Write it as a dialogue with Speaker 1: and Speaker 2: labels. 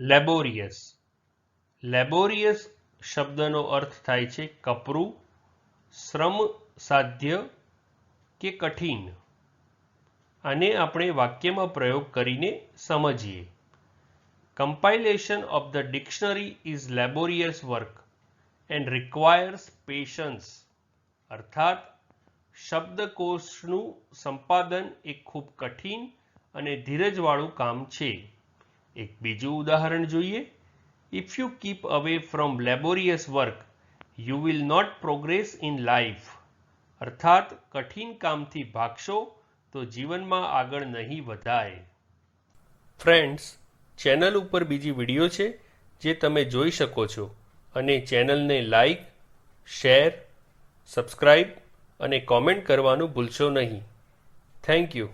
Speaker 1: લેબોરિયસ લેબોરિયસ શબ્દનો અર્થ થાય છે કપરું, શ્રમ સાધ્ય કે કઠિન. આને આપણે વાક્યમાં પ્રયોગ કરીને સમજીએ. Compilation of the dictionary is laborious work and requires patience અર્થાત, શબ્દકોશનું સંપાદન એ ખૂબ કઠિન અને ધીરજવાળું કામ છે. એક બીજું ઉદાહરણ જોઈએ. If you keep away from laborious work you will not progress in life અર્થાત, કઠિન કામથી ભાગશો તો જીવનમાં આગળ નહીં વધાય. ફ્રેન્ડ્સ ચેનલ ઉપર બીજી વીડિયો છે જે તમે જોઈ શકો છો. અને ચેનલને લાઈક શેર સબસ્ક્રાઈબ અને કોમેન્ટ કરવાનું ભૂલશો નહીં. Thank you